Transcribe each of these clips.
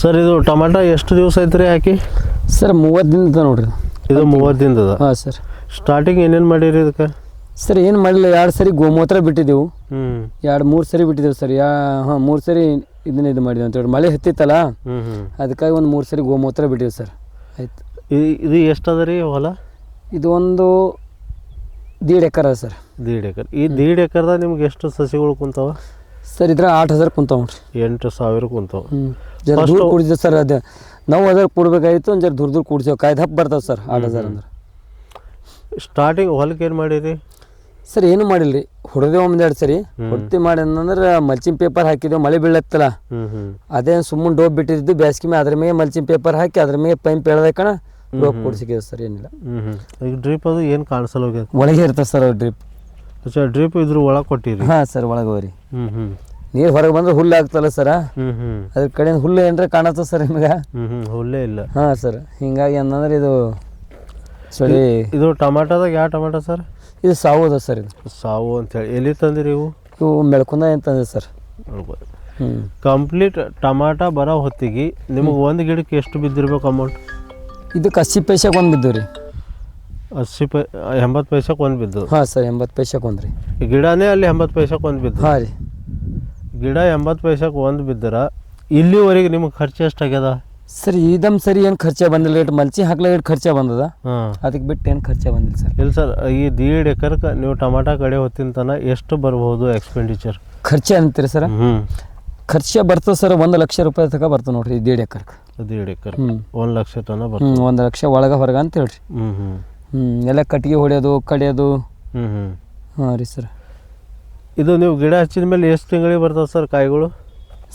Sir ಇದು tomato ಎಷ್ಟು ದಿವಸ ಐತ್ರಿ ಹಾಕಿ? ಸರ್ ಮೂವತ್ತು ದಿನದ ನೋಡ್ರಿ. ಇದು ಮೂವತ್ತು ದಿನದ ಹಾಂ ಸರ್. ಸ್ಟಾರ್ಟಿಂಗ್ ಏನೇನು ಮಾಡಿರಿ ಇದಕ್ಕೆ? ಸರ್ ಏನು ಮಾಡಿಲ್ಲ ಎರಡು ಸರಿ ಗೋಮೂತ್ರ ಬಿಟ್ಟಿದ್ದೆವು ಹ್ಞೂ ಎರಡು ಮೂರು ಸರಿ ಬಿಟ್ಟಿದ್ದೆವು ಸರ್. ಯಾ ಹಾಂ ಮೂರು ಸರಿ ಇದನ್ನ ಇದು ಮಾಡಿದ್ವಿ ಅಂತೇಳಿ ಮಳೆ ಹತ್ತಿತ್ತಲ್ಲ? ಅದಕ್ಕಾಗಿ ಒಂದು ಮೂರು ಸರಿ ಗೋಮೂತ್ರ ಬಿಟ್ಟಿವಿ ಸರ್. ಆಯ್ತು. ಇದು ಎಷ್ಟು ಅದ ರೀ ಹೊಲ? ಇದು ಒಂದು ದೀಡ್ ಎಕರ್ ಸರ್. ದೀಡ್ ಎಕರ್. ಈ ದೀಡ್ ಎಕರ್ದಾಗ ನಿಮ್ಗೆ ಎಷ್ಟು ಸಸಿಗಳು ಕುಂತಾವ? ಸರ್ ಇದ್ರ ಆಟ ಹಜಾರ್ ಕುಂತಾವ ನೋಡ್ರಿ. ಎಂಟು ಸಾವಿರ ಕುಂತಾವ. ಜರ ದೂರ ಕೂಡಿದ್ದೆ ಸರ್ ಅದ ನಾವು ಅದರ ಕೂಡಬೇಕಾಗಿತ್ತು ಒಂದು ಜರ ದೂರ ದೂರ ಕೂಡ್ಸೇವೆ. ಕಾಯ್ದ ಹಬ್ಬ ಬರ್ತಾವೆ ಸರ್ ಆರು ಹಜಾರ್ ಅಂದ್ರೆ. ಸ್ಟಾರ್ಟಿಂಗ್ ಹೊಲಕ್ಕೆ ಏನು ಮಾಡಿರಿ ಸರ್ ಏನು ಮಾಡಿಲ್ಲ ರೀ ಹೊಡೆದೇವು ಎರಡು ಸರಿ. ಹೊಡ್ತಿ ಮಾಡಿ ಅಂದ್ರೆ ಮಲ್ಚಿಂಗ್ ಪೇಪರ್ ಹಾಕಿದೆವು ಮಳೆ ಬೀಳತ್ತಲ್ಲ. ಅದೇ ಸುಮ್ಮನೆ ಡೋಬ್ ಬಿಟ್ಟಿದ್ದು ಬೇಸಿಗೆ ಮೇಲೆ ಅದ್ರ ಮೇಲೆ ಮಲ್ಚಿಂಗ್ ಪೇಪರ್ ಹಾಕಿ ಅದ್ರ ಮೇಲೆ ಪೈಂಪ್ ಎಳ್ದಕ್ಕಣ ಡೋಬ್ ಕೊಡ್ಸಿಕ್ಕಿದೆ ಸರ್ ಏನಿಲ್ಲ. ಈಗ ಡ್ರಿಪ್ ಅದು ಏನು ಕಾಣಿಸಲು ಹೋಗ್ಯದ ಒಳಗೆ ಇರ್ತದೆ ಸರ್ ಡ್ರಿಪ್ ಸರ್ ಡ್ರಿಪ್ ಇದ್ರ ಒಳಗೆ ಕೊಟ್ಟಿರಿ? ಹಾಂ ಸರ್ ಒಳಗೆ ಹೋಗ್ರಿ. ನೀರು ಹೊರಗೆ ಬಂದ್ರೆ ಹುಲ್ಲು ಆಗ್ತಲ್ಲ ಸರ್ ಅದ್ರ ಕಡೆ ಹುಲ್ಲು ಏನ್ರ ಕಾಣತ್ತ ಸರ್ ನಿಮ್ಗೆ? ಹುಲ್ಲೇ ಇಲ್ಲ. ಹಾಂ ಸರ್ ಹಿಂಗಾಗಿ ಅಂತಂದ್ರೆ ಇದು ಸರಿ ಇದು ಟಮಾಟೋದಾಗ ಯಾವ ಟೊಮಾಟೋ ಸರ್? ಇದು ಸಾವು ಅದ ಸರ್ ಇದು. ಸಾವು ಅಂತೇಳಿ ಎಲ್ಲಿ ತಂದಿರಿ ಇವು? ಇವು ಮೆಳ್ಕೊಂದ ಅಂತಂದ್ರೆ ಸರ್. ಕಂಪ್ಲೀಟ್ ಟಮಾಟ ಬರೋ ಹೊತ್ತಿಗೆ ನಿಮಗೆ ಒಂದು ಗಿಡಕ್ಕೆ ಎಷ್ಟು ಬಿದ್ದಿರ್ಬೇಕು ಅಮೌಂಟ್ ಇದಕ್ಕೆ ಹಸಿ ಪೈಸೆಗೆ ಒಂದು ಬಿದ್ದು ರೀ. ಅಸ್ಸಿ ಪೈ ಎಂಬತ್ತು ಪೈಸಕ್ಕೆ ಒಂದು ಬಿದ್ದು ಹಾಂ ಸರ್ ಎಂಬತ್ತು ಪೈಸೆಗೆ ಒಂದು ರೀ ಗಿಡನೇ ಅಲ್ಲಿ ಎಂಬತ್ತು ಪೈಸಕ್ಕೆ ಒಂದು ಬಿದ್ದು ಹಾಂ ರೀ. ಗಿಡ ಎಂಬತ್ತು ಪೈಸಕ್ಕೆ ಒಂದು ಬಿದ್ದರ ಇಲ್ಲಿವರೆಗೆ ನಿಮಗೆ ಖರ್ಚು ಎಷ್ಟು ಆಗ್ಯದ ಸರ್ ಇದಮ್ ಸರಿ ಏನು ಖರ್ಚೆ ಬಂದಿಲ್ಲ ಇಟ್ಟು ಮಲ್ಚಿ ಹಾಕ್ಲಾಗ ಖರ್ಚ ಬಂದದ. ಹಾಂ. ಅದಕ್ಕೆ ಬಿಟ್ಟು ಏನು ಖರ್ಚೆ ಬಂದಿಲ್ಲ ಸರ್. ಇಲ್ಲ ಸರ್ ಈ ದೀಡ್ ಎಕರೆಗೆ ನೀವು ಟಮಾಟ ಕಡೆ ಹೊತ್ತಿನ ತನಕ ಎಷ್ಟು ಬರ್ಬೋದು ಎಕ್ಸ್ಪೆಂಡಿಚರ್ ಖರ್ಚೆ ಅಂತೀರಿ ಸರ್? ಹ್ಞೂ ಖರ್ಚ ಬರ್ತದೆ ಸರ್ ಒಂದು ಲಕ್ಷ ರೂಪಾಯಿ ತನಕ ಬರ್ತದೆ ನೋಡ್ರಿ ದೇಡ್ ಎಕರ್ಗೆ. ಎರಡು ಎಕರ್. ಒಂದು ಲಕ್ಷ ತನಕ ಹ್ಞೂ ಒಂದು ಲಕ್ಷ ಒಳಗೆ ಹೊರಗೆ ಅಂತ ಹೇಳ್ರಿ. ಹ್ಞೂ ಹ್ಞೂ ಹ್ಞೂ ಎಲ್ಲ ಕಟ್ಟಿಗೆ ಹೊಡೆಯೋದು ಕಡಿಯೋದು. ಹ್ಞೂ ಹ್ಞೂ ಹಾಂ ರೀ ಸರ್. ಇದು ನೀವು ಗಿಡ ಹಚ್ಚಿದ ಮೇಲೆ ಎಷ್ಟು ತಿಂಗಳಿಗೆ ಬರ್ತದೆ ಸರ್ ಕಾಯಿಗಳು?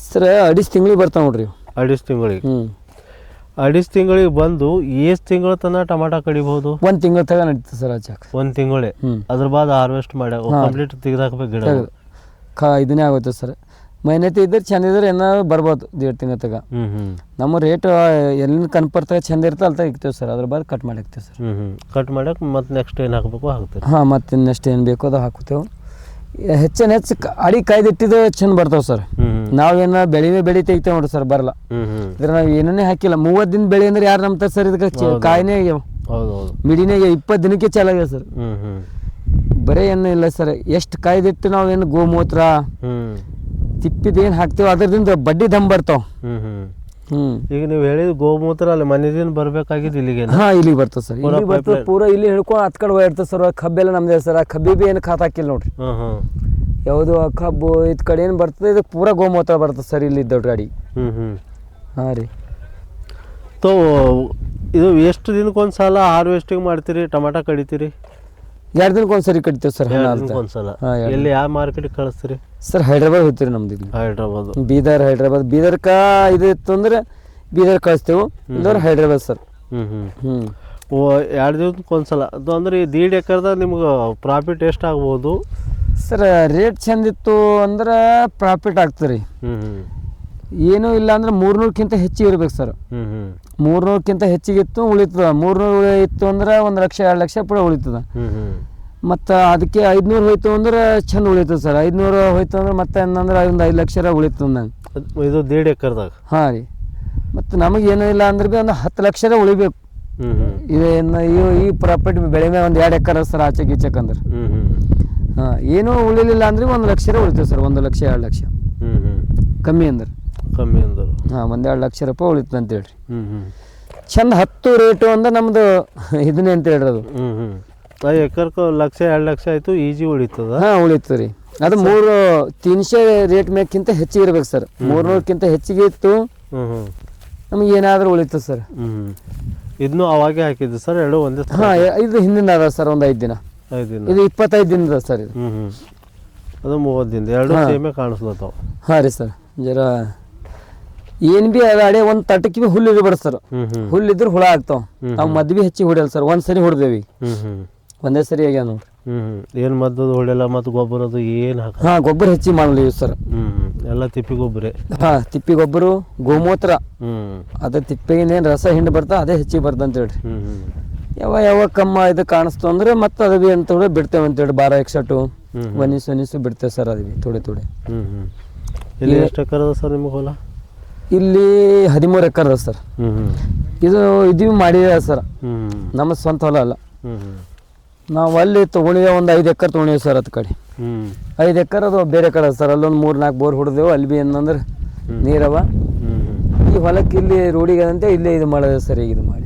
ಸರ್ ಅಡಿಸ್ ತಿಂಗಳಿಗೆ ಬರ್ತಾವೆ ನೋಡ್ರಿ ಇವು. ಅಡಿಸ್ ತಿಂಗಳಿಗೆ? ಹ್ಞೂ ಅಡಿಸ್ ತಿಂಗಳಿಗೆ ಬಂದು ಎಷ್ಟು ತಿಂಗಳ ತನಕ ಟಮಾಟ ಕಡಿಬಹುದು ಒಂದು ತಿಂಗಳ ತಗ ನಡೀತದೆ ಸರ್ ಹಚ್ಚಾಕ ಒಂದು ತಿಂಗಳೇ? ಅದ್ರ ಬಾದ್ ಹಾರ್ವೆಸ್ಟ್ ಮಾಡಿ ಕಂಪ್ಲೀಟ್ ತೆಗೆದಾಕ್ಬೇಕು ಗಿಡ ಕಾ ಇದನ್ನೇ ಆಗುತ್ತೆ ಸರ್. ಮೈನತಿ ಇದ್ರೆ ಚಂದ ಇದ್ರೆ ಏನಾದ್ರು ಬರ್ಬೋದು ದೇಡ್ ತಿಂಗಳ ತಗ. ನಮ್ಮ ರೇಟ್ ಎಲ್ಲಿಂದ ಕನ್ಪರ್ತಾಗ ಚಂದ ಇರ್ತದೆ ಅಲ್ಲಿ ಇಕ್ತೇವೆ ಸರ್ ಅದ್ರ ಬಾದ್ ಕಟ್ ಮಾಡಿ ಸರ್ ಕಟ್ ಮಾಡಕ್ಕೆ ಮತ್ತೆ ನೆಕ್ಸ್ಟ್ ಏನು ಹಾಕಬೇಕು ಹಾಕ್ತೇವೆ. ಹಾಂ ಮತ್ತೆ ನೆಕ್ಸ್ಟ್ ಏನು ಬೇಕೋ ಅದು ಹಾಕ್ತೇವೆ. ಹೆಚ್ಚಿನ ಹೆಚ್ಚು ಅಡಿ ಕಾಯ್ದಿಟ್ಟಿದ್ದು ಚಂದ ಬರ್ತಾವೆ ಸರ್ ನಾವೇನ ಬೆಳಿವೆ ಬೆಳಿ ತೆಗಿತೇವೆ ನೋಡ್ರಿ ಸರ್ ಬರಲ್ಲ ಇದ್ರ ನಾವು ಏನೇ ಹಾಕಿಲ್ಲ. ಮೂವತ್ತು ದಿನ ಬೆಳೆ ಅಂದ್ರೆ ಯಾರು ನಂಬ್ತಾರೆ ಸರ್ ಇದಕ್ಕೆ. ಕಾಯಿನೇ ಮಿಡಿನೇ ಇಪ್ಪತ್ತು ದಿನಕ್ಕೆ ಚಾಲಾಗ್ಯಾವ ಸರ್ ಬರೀ ಏನು ಇಲ್ಲ ಸರ್ ಎಷ್ಟು ಕಾಯ್ದಿಟ್ಟು ನಾವೇನು ಗೋಮೂತ್ರ ತಿಪ್ಪಿದ ಏನು ಹಾಕ್ತೇವೆ ಅದರಿಂದ ಬಡ್ಡಿ ದಮ್ ಬರ್ತಾವ. ಹ್ಞೂ ಈಗ ನೀವು ಹೇಳಿದ ಗೋಮೂತ್ರ ಅಲ್ಲಿ ಮನೆದಿಂದ ಬರ್ಬೇಕಾಗಿದ್ದು ಇಲ್ಲಿಗೆ ಹಾ ಇಲ್ಲಿಗೆ ಬರ್ತದೆ ಸರ್. ಇಲ್ಲಿ ಬರ್ತದೆ. ಪೂರ ಇಲ್ಲಿ ಹಿಡ್ಕೊಂಡು ಹತ್ ಕಡೆ ಹೋಗಿರ್ತದೆ ಸರ್. ಕಬ್ಬೆಲ್ಲ ನಮ್ದೇ ಸರ್. ಆ ಕಬ್ಬಿ ಬಿ ಏನು ಖಾತ್ ಹಾಕಿಲ್ಲ ನೋಡ್ರಿ. ಯಾವುದು ಆ ಕಬ್ಬು ಇದ್ ಕಡೆ ಏನು ಬರ್ತದೆ ಇದಕ್ಕೆ ಪೂರ ಗೋಮೂತ್ರ ಬರ್ತದೆ ಸರ್ ಇಲ್ಲಿ ದೊಡ್ಡ ಗಾಡಿ. ಹ್ಮ್ ಹ್ಮ್. ಹಾಂ ರೀ. ತೋ ಇದು ಎಷ್ಟು ದಿನಕ್ಕೊಂದು ಸಲ ಹಾರ್ವೆಸ್ಟಿಂಗ್ ಮಾಡ್ತೀರಿ ಟಮಾಟ ಕಡಿತೀರಿ? ಎರಡು ದಿನಕ್ಕೆ ಒಂದ್ಸರಿ ಸರಿ ಕಟ್ತೇವೆ ಸರ್ ಎರಡು ಹಣ ದಿನಕ್ಕೊಂದು ಸಲ ಹಾಂ ಎರಡು ಎಲ್ಲಿ ಯಾವ ಮಾರ್ಕೆಟ್ ಕಳಿಸ್ತೀರಿ? ಸರ್ ಹೈದ್ರಾಬಾದ್ ಹೋಗ್ತೀರಿ ನಮ್ದು ಇಲ್ಲಿ. ಹೈದ್ರಾಬಾದ್. ಬೀದರ್ ಹೈದ್ರಾಬಾದ್. ಬೀದರ್ಕ ಇದು ಇತ್ತು ಅಂದ್ರೆ ಬೀದರ್ ಕಳಿಸ್ತೇವೆ. ಇಲ್ಲದ್ರೆ ಹೈದ್ರಾಬಾದ್ ಸರ್. ಹ್ಞೂ ಹ್ಞೂ ಹ್ಞೂ ಓ ಎರಡು ದಿವಸಕ್ಕೆ ಒಂದು ಸಲ ಅದು ಅಂದ್ರೆ ಈ ದೀಡ್ ಎಕರ್ದಾಗ ನಿಮ್ಗೆ ಪ್ರಾಫಿಟ್ ಎಷ್ಟು ಆಗ್ಬೋದು? ಸರ್ ರೇಟ್ ಚಂದಿತ್ತು ಅಂದ್ರೆ ಪ್ರಾಫಿಟ್ ಆಗ್ತದೆ ರೀ. ಏನೂ ಇಲ್ಲ ಅಂದ್ರೆ ಮೂರ್ನೂರಕ್ಕಿಂತ ಹೆಚ್ಚಿಗೆ ಇರ್ಬೇಕು ಸರ್ ಮೂರ್ನೂರಕ್ಕಿಂತ ಹೆಚ್ಚಿಗೆ ಇತ್ತು ಉಳಿತದ. ಮೂರ್ನೂರು ಇತ್ತು ಅಂದ್ರೆ ಒಂದು ಲಕ್ಷ ಎರಡು ಲಕ್ಷ ಪೂರ ಉಳಿತದ. ಮತ್ತು ಅದಕ್ಕೆ ಐದುನೂರು ಹೋಯ್ತು ಅಂದ್ರೆ ಚಂದ ಉಳಿತದೆ ಸರ್ ಐದುನೂರು ಹೋಯ್ತು ಅಂದ್ರೆ ಮತ್ತೆ ಏನಂದ್ರೆ ಒಂದು ಐದು ಲಕ್ಷ ಉಳಿತದ ನಂಗೆ. ಇದು ದೇಡ್ ಎಕರ್ದಾಗ? ಹಾಂ ರೀ. ಮತ್ತು ನಮಗೆ ಏನೂ ಇಲ್ಲ ಅಂದ್ರೆ ಭೀ ಒಂದು ಹತ್ತು ಲಕ್ಷ ಉಳಿಬೇಕು. ಇದೇನು ಈ ಪ್ರಾಪರ್ಟಿ ಬೆಳೆ ಮೇಲೆ ಒಂದು ಎರಡು ಎಕರೆ ಸರ್ ಆಚೆ ಗೀಚಕ್ ಅಂದ್ರೆ ಹ್ಞೂ ಹ್ಞೂ ಹಾಂ ಏನೂ ಉಳಿಲಿಲ್ಲ ಅಂದ್ರೆ ಒಂದು ಲಕ್ಷ ಉಳಿತದೆ ಸರ್ ಒಂದು ಲಕ್ಷ ಎರಡು ಲಕ್ಷ. ಕಮ್ಮಿ ಅಂದ್ರೆ. ಕಮ್ಮಿ ಅಂದರು. ಹಾಂ ಒಂದೆರಡು ಲಕ್ಷ ರೂಪಾಯಿ ಉಳಿತು ಅಂತ ಹೇಳ್ರಿ. ಹ್ಞೂ ಹ್ಞೂ ಚಂದ ಹತ್ತು ರೇಟು ಅಂದ್ರೆ ನಮ್ಮದು ಇದನ್ನೇ ಅಂತ ಹೇಳ್ರಿ ಅದು ಹ್ಞೂ ಹ್ಞೂ ಎಕರೆ ಎಕರ್ಕ ಲಕ್ಷ ಎರಡು ಲಕ್ಷ ಆಯಿತು ಈಜಿ ಉಳಿತದ? ಹಾಂ ಉಳಿತು ರೀ. ಅದು ಮೂರು ತೀನ್ಶೆ ರೇಟ್ ಮೇಕ್ಕಿಂತ ಹೆಚ್ಚಿಗೆ ಇರ್ಬೇಕು ಸರ್. ಮೂರ್ನೂರಕ್ಕಿಂತ ಹೆಚ್ಚಿಗೆ ಇತ್ತು. ಹ್ಞೂ ಹ್ಞೂ ನಮಗೆ ಏನಾದರೂ ಉಳಿತು ಸರ್. ಹ್ಞೂ ಇದನ್ನು ಅವಾಗೆ ಹಾಕಿದ್ದು ಸರ್ ಎರಡು ಒಂದೇ ಹಾಂ ಇದು ಹಿಂದಿನ ಅದ ಸರ್ ಒಂದು ಐದು ದಿನ. ಐದು ದಿನ. ಇದು ಇಪ್ಪತ್ತೈದು ದಿನದ ಸರ್ ಇದು. ಹ್ಞೂ ಹ್ಞೂ ಅದು ಮೂವತ್ತು ದಿನ ಎರಡು. ಸೇಮೇ ಕಾಣಿಸ್ಲತ್ತಾವ. ಹಾಂ ರೀ ಸರ್ ಜರ ಏನು ಬಿ ಅದ ಒಂದ್ ತಟಕಿ ಬಿ ಹುಲ್ಲು ಇರ್ಬಾರ್ದು ಸರ್. ಹುಲ್ಲಿದ್ರೆ ಹುಳ ಆಗ್ತಾವ. ನಾವ್ ನಾವು ಹೆಚ್ಚಿ ಹೊಡಿಯಲ್ಲ ಸರ್ ಒಂದ್ ಸರಿ ಹೊಡೆದೇವಿ. ಒಂದೇ ಸರಿ ಆಗ್ಯಾವ ನೋಡ್ರಿ. ಏನು ಮದ್ದು ಹೊಡೆಯಲ್ಲ ಮತ್ತು ಗೊಬ್ಬರದು ಏನು ಹಾ ಹಾಂ ಗೊಬ್ಬರ ಹೆಚ್ಚಿ ಮಾಡಲಿ ಸರ್. ಎಲ್ಲಾ ತಿಪ್ಪಿ ಗೊಬ್ಬರ. ಹಾ ತಿಪ್ಪಿ ಗೊಬ್ಬರ ಗೋಮೂತ್ರ. ಅದ ಅದ ಏನ್ ರಸ ಹಿಂಡ್ ಬರ್ತಾ ಅದೇ ಹೆಚ್ಚಿ ಬರ್ತ ಅಂತ ಹೇಳ್ರಿ. ಯಾವ ಯಾವ ಕಮ್ಮ ಇದು ಕಾಣಿಸ್ತು ಅಂದ್ರೆ ಮತ್ತೆ ಅದು ಬಿ ಅಂತ ಹೇಳಿ ಬಿಡ್ತೇವೆ ಅಂತೇಳಿ ಬಾರ ಎಕ್ಸಟು ಒನಿಸ್ ಒನಿಸು ಬಿಡ್ತೇವೆ ಸರ್ ಅದು ಬಿ ಥೋಡೆ ಹ್ಞೂ ಇಲ್ಲಿ ಎಷ್ಟು ಎಕರೆ ಸರ್ ನಿಮ್ಗೆ ಹೊಲ? ಇಲ್ಲಿ ಹದಿಮೂರು ಎಕರ್ ಸರ್. ಇದು ಇದು ಮಾಡಿದೆ ಸರ್. ನಮ್ಮ ಸ್ವಂತ ಹೊಲ ಅಲ್ಲ. ನಾವು ಅಲ್ಲಿ ತೊಗೊಂಡಿವೆ ಒಂದು ಐದು ಎಕರ್ ತೊಗೊಂಡಿವಿ ಸರ್ ಅದ್ ಕಡೆ. ಐದು ಎಕರ್ ಅದು ಬೇರೆ ಕಡೆ ಸರ್. ಅಲ್ಲೊಂದು ಮೂರು ನಾಲ್ಕು ಬೋರ್ ಹೊಡೆದೆವು. ಅಲ್ಲಿ ಬಿ ಏನಂದ್ರೆ ನೀರವ. ಈ ಹೊಲಕ್ಕೆ ಇಲ್ಲಿ ರೋಡಿಗೆ ಅಂತ ಇಲ್ಲೇ ಇದು ಮಾಡೋದು ಸರ್ ಈಗ ಇದು ಮಾಡಿ.